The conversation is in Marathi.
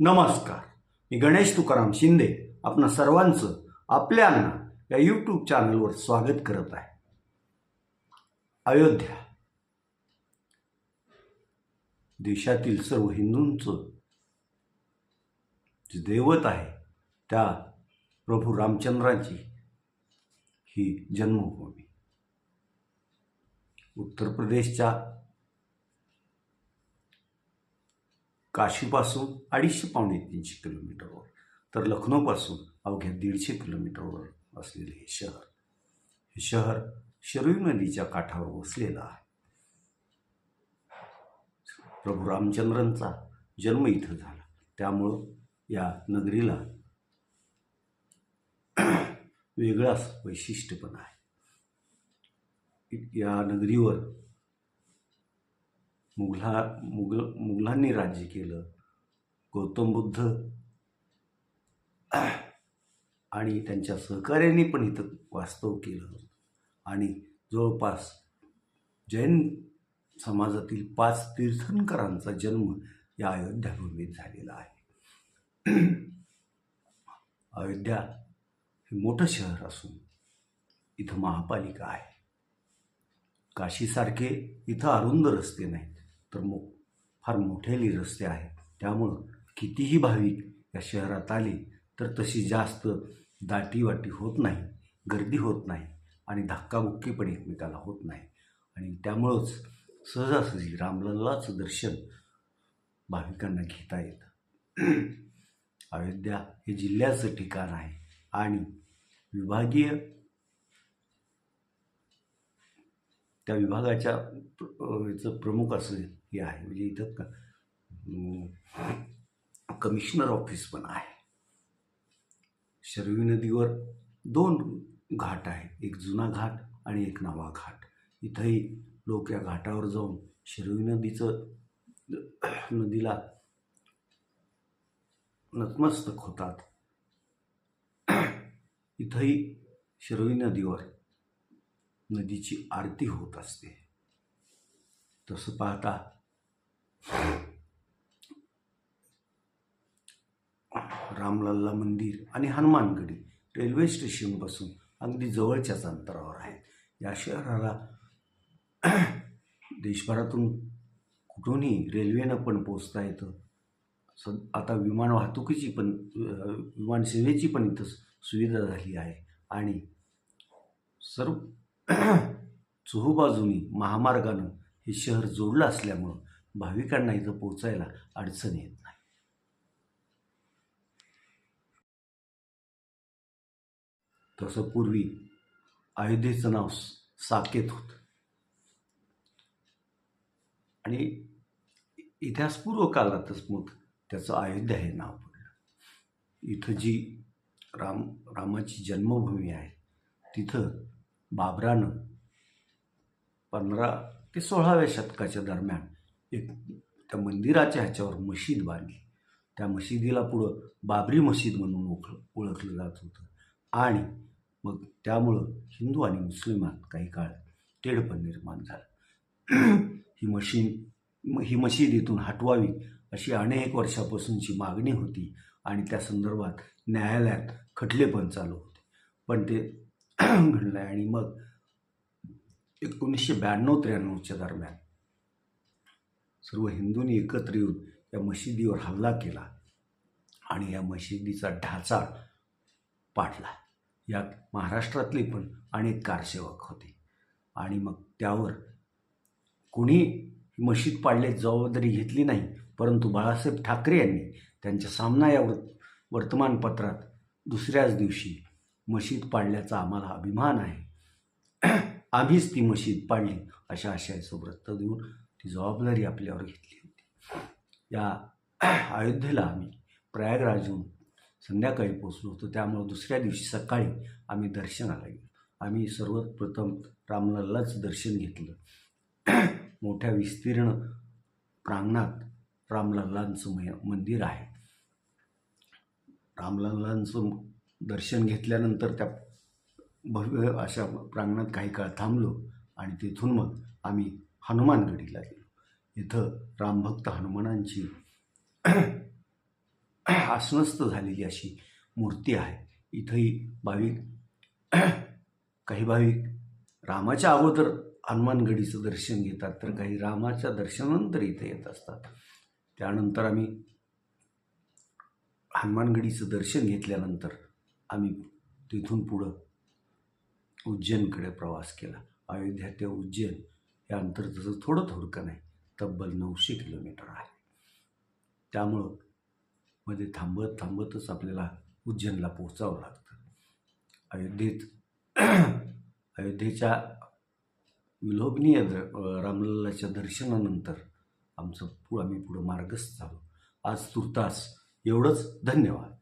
नमस्कार. मी गणेश तुकाराम शिंदे आपणा सर्वांचं आपल्यांना या यूट्यूब चॅनलवर स्वागत करत आहे. अयोध्या. देशातील सर्व हिंदूंचं जे दैवत आहे त्या प्रभू रामचंद्राची ही जन्मभूमी. उत्तर प्रदेशच्या काशीपासून अडीचशे पावणे तीनशे किलोमीटरवर तर लखनौपासून अवघ्या दीडशे किलोमीटरवर असलेले हे शहर. हे शहर शरयू नदीच्या काठावर वसलेलं आहे. प्रभू रामचंद्रांचा जन्म इथं झाला. त्यामुळं या नगरीला वेगळाच वैशिष्ट्य पण आहे. या नगरीवर मुघला मुघल मुघलांनी राज्य केलं. गौतम बुद्ध आणि त्यांच्या सहकार्यांनी पण इथं वास्तव केलं. आणि जवळपास जैन समाजातील पाच तीर्थंकरांचा जन्म या अयोध्याभूमीत झालेला आहे. अयोध्या हे मोठं शहर असून इथं महापालिका आहे. काशीसारखे इथं अरुंद रस्ते नाहीत. तर मो फार मोठेली रस्ते आहेत. त्यामुळं कितीही भाविक या शहरात आले तर तशी जास्त दाटीवाटी होत नाही गर्दी होत नाही आणि धक्काबुक्की पण एकमेकाला होत नाही. आणि त्यामुळंच सहजासहजी रामलल्लाचं दर्शन भाविकांना घेता येतं. अयोध्या हे जिल्ह्याचं ठिकाण आहे आणि विभागीय त्या विभागाच्या याचं प्रमुख असेल हे आहे. म्हणजे इथं क- कमिशनर ऑफिस पण आहे. शरवी नदीवर दोन घाट आहेत. एक जुना घाट आणि एक नवा घाट. इथंही लोक या घाटावर जाऊन शरवी नदीचं नदीला नतमस्तक होतात. इथंही शरवी नदीवर नदीची आरती होत असते. तसं पाहता रामलल्ला मंदिर आणि हनुमानगडी रेल्वे स्टेशनपासून अगदी जवळच्याच अंतरावर आहेत. या शहराला देशभरातून कुठूनही रेल्वेनं पण पोचता येतं. स आता विमान वाहतुकीची पण विमानसेवेची पण इथं सुविधा झाली आहे. आणि सर्व चोहोबाजूनी महामार्गानं हे शहर जोडलं असल्यामुळं भाविकांना इथं पोचायला अडचण येत नाही. तसं पूर्वी अयोध्येचं नाव साकेत होतं. आणि इतिहासपूर्व काळातच मग त्याचं अयोध्या हे नाव पडलं. इथं जी राम रामाची जन्मभूमी आहे तिथं बाबरानं पंधरा ते सोळाव्या शतकाच्या दरम्यान एक त्या मंदिराच्या ह्याच्यावर मशीद बांधली. त्या मशिदीला पुढं बाबरी मशीद म्हणून ओळख ओळखलं जात होतं. आणि मग त्यामुळं हिंदू आणि मुस्लिमात काही काळ तेढपण निर्माण झालं. ही मशीन ही मशीद इथून हटवावी अशी अनेक वर्षापासूनची मागणी होती आणि त्या संदर्भात न्यायालयात खटले पण चालू होते. पण ते घडलं आणि मग एकोणीसशे ब्याण्णव त्र्याण्णवच्या दरम्यान सर्व हिंदूंनी एकत्र येऊन या मशिदीवर हल्ला केला आणि या मशिदीचा ढाचा पाडला. यात महाराष्ट्रातले पण अनेक कारसेवक होते. आणि मग त्यावर कोणी मशीद पाडण्याची जबाबदारी घेतली नाही परंतु बाळासाहेब ठाकरे यांनी त्यांच्या सामना या वृत वर्तमानपत्रात दुसऱ्याच दिवशी मशीद पाडल्याचा आम्हाला अभिमान आहे. आम्हीच ती मशीद पाडली अशा आशयाचं वृत्त देऊन ती जबाबदारी आपल्यावर घेतली होती. या अयोध्येला आम्ही प्रयागराजहून संध्याकाळी पोचलो होतो. त्यामुळं दुसऱ्या दिवशी सकाळी आम्ही दर्शनाला गेलो आम्ही सर्वप्रथम रामलल्लाचं दर्शन घेतलं. मोठ्या विस्तीर्ण प्रांगणात रामलल्लांचं मय मंदिर आहे. रामलल्लांचं दर्शन घेतल्यानंतर त्या भव्य अशा प्रांगणात काही काळ थांबलो आणि तिथून मग आम्ही हनुमानगडीला गेलो. इथं रामभक्त हनुमानांची आसनस्थ झालेली अशी मूर्ती आहे. इथंही भाविक काही भाविक रामाच्या अगोदर हनुमानगडीचं दर्शन घेतात तर काही रामाच्या दर्शनानंतर इथे येत असतात. त्यानंतर आम्ही हनुमानगडीचं दर्शन घेतल्यानंतर आम्ही तिथून पुढं उज्जैनकडे प्रवास केला. अयोध्या ते उज्जैन हे अंतर जसं थोडं थोडकं नाही. तब्बल नऊशे किलोमीटर आहे. त्यामुळं मध्ये थांबत थांबतच आपल्याला उज्जैनला पोहोचावं लागतं. अयोध्येत अयोध्येच्या विलोभनीय द रामलल्लाच्या दर्शनानंतर आमचं पु आम्ही पुढं मार्गस्थ झालो. आज तुर्तास एवढंच. धन्यवाद.